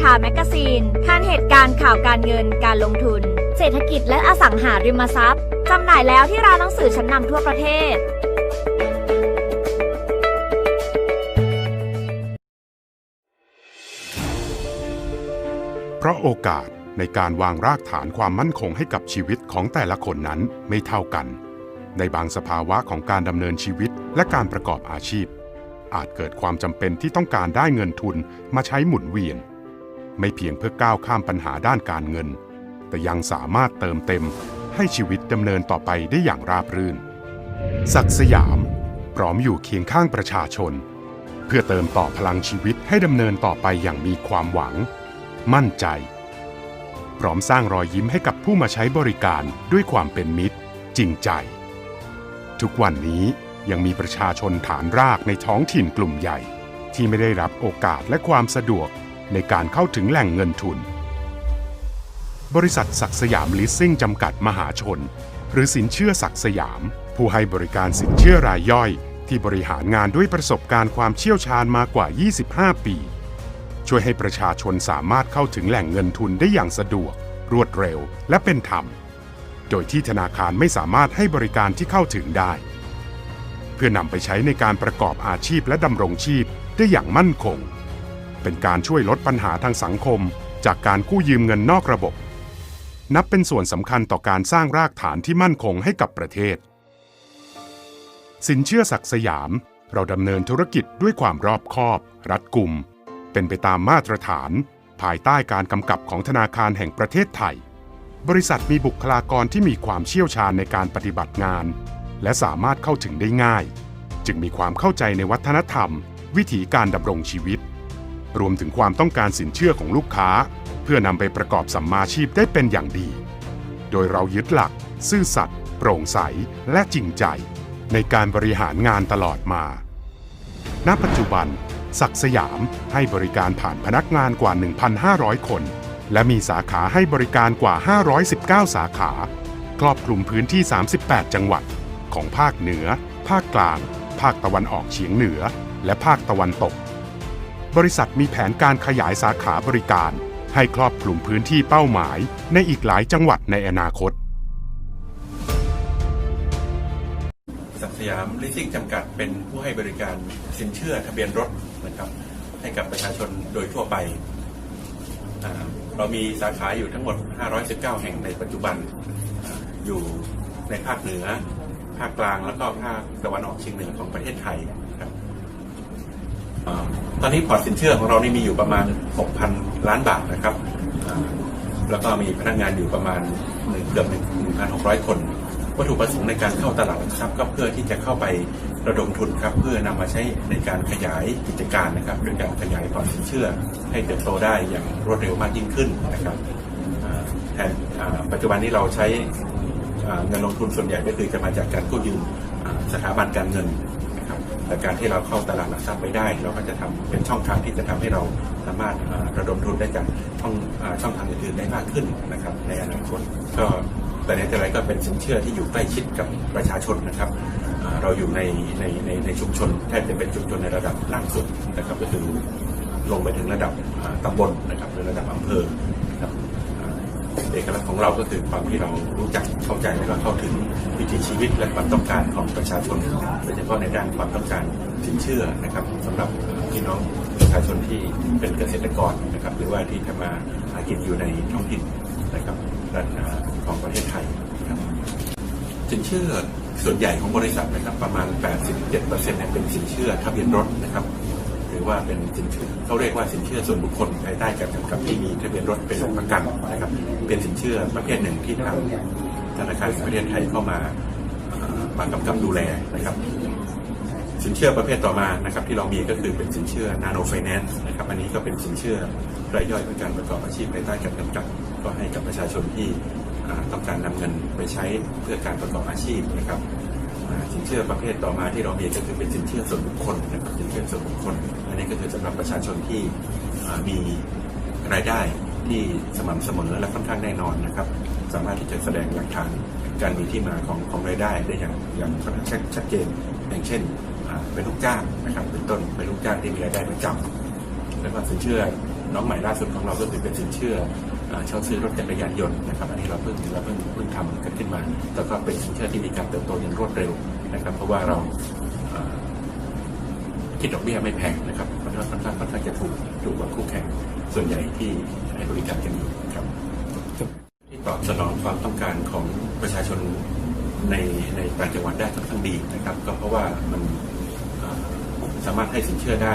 ทาแมกกาซีนทันเหตุการณ์ข่าวการเงินการลงทุน เศรษฐกิจและอสังหาริมทรัพย์จำหน่ายแล้วที่ร้านหนังสือชั้นนำทั่วประเทศเพราะโอกาสในการวางรากฐานความมั่นคงให้กับชีวิตของแต่ละคนนั้นไม่เท่ากัน ในบางสภาวะของการดำเนินชีวิตและการประกอบอาชีพ อาจเกิดความจำเป็นที่ต้องการได้เงินทุนมาใช้หมุนเวียน ไม่เพียงเพื่อก้าวข้ามปัญหาด้านการเงิน แต่ยังสามารถเติมเต็มให้ชีวิตดำเนินต่อไปได้อย่างราบรื่น ศักดิ์สยาม พร้อมอยู่เคียงข้างประชาชน เพื่อเติมต่อพลังชีวิตให้ดำเนินต่อไปอย่างมีความหวัง มั่นใจ พร้อมสร้างรอยยิ้มให้กับผู้มาใช้บริการด้วยความเป็นมิตร จริงใจ ทุกวันนี้ยังมีประชาชนฐานรากในท้องถิ่นกลุ่มใหญ่ ที่ไม่ได้รับโอกาสและความสะดวก ในการเข้าถึงแหล่งเงินทุน บริษัทศักสยามลิสซิ่งจำกัดมหาชน หรือสินเชื่อศักสยาม ผู้ให้บริการสินเชื่อรายย่อย ที่บริหารงานด้วยประสบการณ์ความเชี่ยวชาญมากว่า 25 ปี ช่วยให้ประชาชนสามารถเข้าถึงแหล่งเงินทุนได้อย่างสะดวก รวดเร็ว และเป็นธรรม โดยที่ธนาคารไม่สามารถให้บริการที่เข้าถึงได้ เพื่อนำไปใช้ในการประกอบอาชีพและดำรงชีพได้อย่างมั่นคง เป็นการช่วยลดปัญหาทางสังคม จากการกู้ยืมเงินนอกระบบ นับเป็นส่วนสำคัญต่อการสร้างรากฐานที่มั่นคงให้กับประเทศ สินเชื่อศักดิ์สยาม เราดำเนินธุรกิจด้วยความรอบคอบ รัดกุม เป็นไปตามมาตรฐาน ภายใต้การกำกับของธนาคารแห่งประเทศไทย บริษัทมีบุคลากรที่มีความเชี่ยวชาญในการปฏิบัติงาน และสามารถเข้าถึงได้ง่าย จึงมีความเข้าใจในวัฒนธรรม วิถีการดำรงชีวิต รวมถึงความต้องการสินเชื่อของลูกค้า เพื่อนำไปประกอบสัมมาชีพได้เป็นอย่างดี โดยเรายึดหลัก ซื่อสัตย์โปร่งใสและจริงใจ ในการบริหารงานตลอดมา ณ ปัจจุบัน ศักสยามให้บริการผ่านพนักงานกว่า 1,500 คน และมีสาขาให้บริการกว่า 519 สาขา ครอบคลุมพื้นที่ 38 จังหวัด ของภาคเหนือ ภาคกลาง ภาคตะวันออกเฉียงเหนือ และภาคตะวันตก บริษัทมีแผนการขยายสาขาบริการ ให้ครอบคลุมพื้นที่เป้าหมาย ในอีกหลายจังหวัดในอนาคต ศักดิ์สยามลิสซิ่งจำกัดเป็นผู้ให้บริการสินเชื่อทะเบียนรถนะครับ ให้กับประชาชนโดยทั่วไป เรามีสาขาอยู่ทั้งหมด 519 แห่งในปัจจุบันออยู่ในภาคเหนือ ภาคกลางแล้วก็ภาคตะวันออกเฉียงเหนือของประเทศไทยครับ ตอนนี้พอร์ตสินเชื่อของเรานี่มีอยู่ประมาณ 6,000 ล้านบาทนะครับ แล้วก็มีพนักงานอยู่ประมาณเกือบ1,600 คน วัตถุประสงค์ในการเข้าตลาดหลักทรัพย์ก็เพื่อที่จะเข้าไประดมทุนครับ เพื่อนำมาใช้ในการขยายกิจการนะครับโดยการขยายพอร์ตสินเชื่อ ให้เติบโตได้อย่างรวดเร็วมากยิ่งขึ้นนะครับแทนปัจจุบันนี้เราใช้เงินลงทุนส่วนใหญ่ก็คือจะมาจากการกู้ยืมสถาบันการเงิน แต่การที่เราเข้าตลาดหลักทรัพย์ไม่ได้ เราก็จะทำเป็นช่องทางที่จะทำให้เราสามารถระดมทุนได้จากช่องช่องทางอื่นๆได้มากขึ้นนะครับในอนาคตก็แต่ในแต่ไรก็เป็นสินเชื่อที่อยู่ใกล้ชิดกับประชาชนนะครับ เราอยู่ในในในในชุมชนแทบจะเป็นชุมชนในระดับล่างสุดนะครับก็คือลงไปถึงระดับตำบลนะครับหรือระดับอำเภอ เอกลักษณ์ของเราก็คือความที่เรารู้จักเข้าใจและก็เข้าถึงวิถีชีวิตและความต้องการของประชาชนโดยเฉพาะในด้านความต้องการสินเชื่อนะครับสำหรับพี่น้องประชาชนที่เป็นเกษตรกรนะครับ หรือว่าที่ทำมาหากินอยู่ในท้องถิ่นนะครับด้านอ่าของประเทศไทยนะครับสินเชื่อส่วนใหญ่ของบริษัทนะครับประมาณ 87%เนี่ยเป็นสินเชื่อทะเบียนรถนะครับ รือว่าเป็นสินเชื่อเขาเรียกว่าสินเชื่อส่วนบุคคลภายใต้การกำกับที่มีทะเบียนรถเป็นหลักประกันนะครับ เป็นสินเชื่อประเภทหนึ่งที่ทางธนาคารประเทศไทยเข้ามามากำกับดูแลนะครับ สินเชื่อประเภทต่อมานะครับ ที่เรามีก็คือเป็นสินเชื่อ Nano Finance นะครับอันนี้ก็เป็นสินเชื่อรายย่อยเพื่อการประกอบอาชีพภายใต้การกำกับ ก็ให้กับประชาชนที่ต้องการนำเงินไปใช้เพื่อการประกอบอาชีพนะครับสินเชื่อประเภทต่อมาที่เรามีก็คือเป็นสินเชื่อส่วนบุคคลนะครับ ส่วนบุคคล อันนี้ก็คือสำหรับประชาชนที่มีรายได้ที่สม่ำเสมอและค่อนข้างแน่นอนนะครับ สามารถที่จะแสดงหลักฐานการมีที่มาของของรายได้ได้อย่างอย่างค่อนข้างชัดชัดเจนอย่างเช่นเป็นลูกจ้างนะครับเป็นต้นเป็นลูกจ้างที่มีรายได้ประจำแล้วก็สินเชื่อน้องใหม่ล่าสุดของเราก็คือเป็นสินเชื่ออ่าเช่าซื้อรถจักรยานยนต์นะครับอันนี้เราเพิ่งเราเพิ่งเพิ่งทำกันขึ้นมาแล้วก็เป็นสินเชื่อที่มีการเติบโตอย่างรวดเร็วนะครับ เพราะว่าเรา คิดดอกเบี้ยไม่แพงนะครับค่อนข้างค่อนข้างค่อนข้างจะถูกถูกกว่าคู่แข่งส่วนใหญ่ที่ให้บริการกันอยู่ครับที่ตอบสนองความต้องการของประชาชนในในต่างจังหวัดได้ค่อนข้างดีนะครับ ก็เพราะว่ามันสามารถให้สินเชื่อได้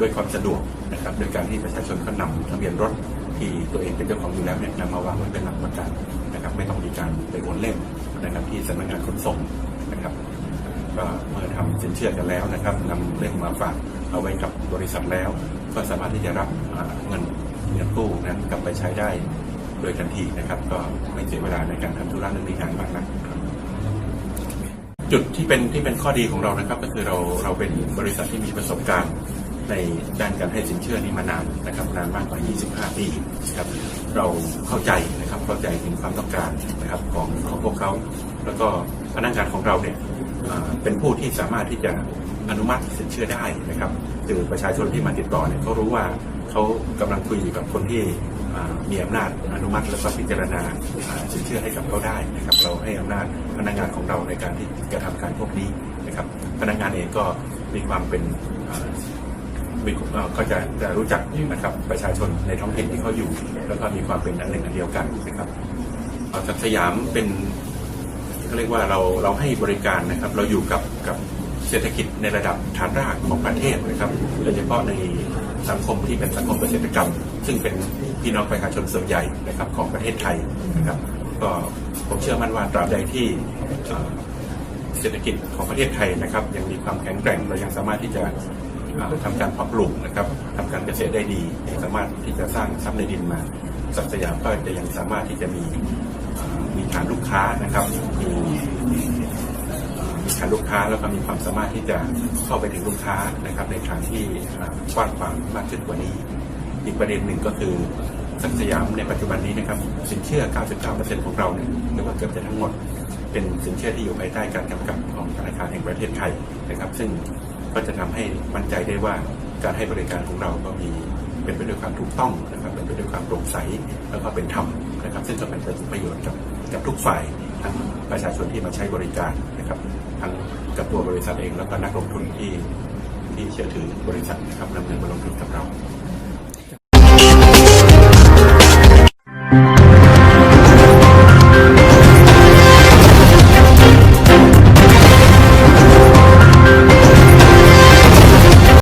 ด้วยความสะดวกนะครับโดยการที่ประชาชนก็นำทะเบียนรถที่ตัวเองเป็นเจ้าของอยู่แล้วเนี่ยนำมาวางไว้เป็นหลักประกันนะครับ ไม่ต้องมีการไปโอนเล่มนะครับที่สำนักงานขนส่ง ก็เมื่อทำสินเชื่อกันแล้วนะครับนำเล่มมาฝากเอาไว้กับบริษัทแล้ว ก็สามารถที่จะรับเงินเงินกู้นั้นกลับไปใช้ได้โดยทันทีนะครับ ก็ไม่เสียเวลาในการทำธุระเรื่องนี้นานมากนะจุดที่เป็นที่เป็นข้อดีของเรานะครับ ก็คือเราเราเป็นบริษัทที่มีประสบการณ์ในด้านการให้สินเชื่อนี้มานานนะครับนานมากกว่า 25 ปีนะครับเราเข้าใจนะครับเข้าใจถึงความต้องการนะครับของของพวกเขา แล้วก็พนักงานของเราเนี่ย เป็นผู้ที่สามารถที่จะอนุมัติสินเชื่อได้นะครับคือประชาชนที่มาติดต่อเนี่ยเขารู้ว่าเขากำลังคุยอยู่กับคนที่มีอำนาจอนุมัติและก็พิจารณาสินเชื่อให้กับเขาได้นะครับ เราให้อำนาจพนักงานของเราในการที่กระทำการพวกนี้นะครับ พนักงานเองก็มีความเป็นมีก็จะจะรู้จักนะครับประชาชนในท้องถิ่นที่เขาอยู่ แล้วก็มีความเป็นอันหนึ่งอันเดียวกันนะครับจากสยามเป็น เขาเรียกว่าเราเราให้บริการนะครับ เราอยู่กับกับเศรษฐกิจในระดับฐานรากของประเทศนะครับโดยเฉพาะในสังคมที่เป็นสังคมเกษตรกรรม ซึ่งเป็นพี่น้องประชาชนส่วนใหญ่นะครับของประเทศไทยนะครับก็ผมเชื่อมั่นว่าตราบใดที่เศรษฐกิจของประเทศไทยนะครับ ยังมีความแข็งแกร่งเรายังสามารถที่จะอ่าทำการเพาะปลูกนะครับทำการเกษตรได้ดี สามารถที่จะสร้างทรัพย์ในดินมา สักสยามก็จะยังสามารถที่จะมี มีฐานลูกค้านะครับมีมีฐานลูกค้าแล้วก็มีความสามารถที่จะเข้าไปถึงลูกค้านะครับ ในทางที่กว้างขวางมากขึ้นกว่านี้ อีกประเด็นหนึ่งก็คือสักสยามในปัจจุบันนี้นะครับสินเชื่อ 99%ของเราเนี่ยเรียกว่าเกือบจะทั้งหมดเป็นสินเชื่อที่อยู่ภายใต้การกำกับของธนาคารแห่งประเทศไทยนะครับ ซึ่งก็จะทำให้มั่นใจได้ว่าการให้บริการของเราก็มีเป็นไปด้วยความถูกต้องนะครับเป็นไปด้วยความโปร่งใสแล้วก็เป็นธรรมนะครับ ซึ่งก็เป็นประโยชน์กับ กับทุกฝ่ายทั้งประชาชนที่มาใช้บริการนะครับทั้งกับตัวบริษัทเองแล้วก็นักลงทุนที่ที่เชื่อถือบริษัทนะครับดำเนินมาลงทุนกับเรา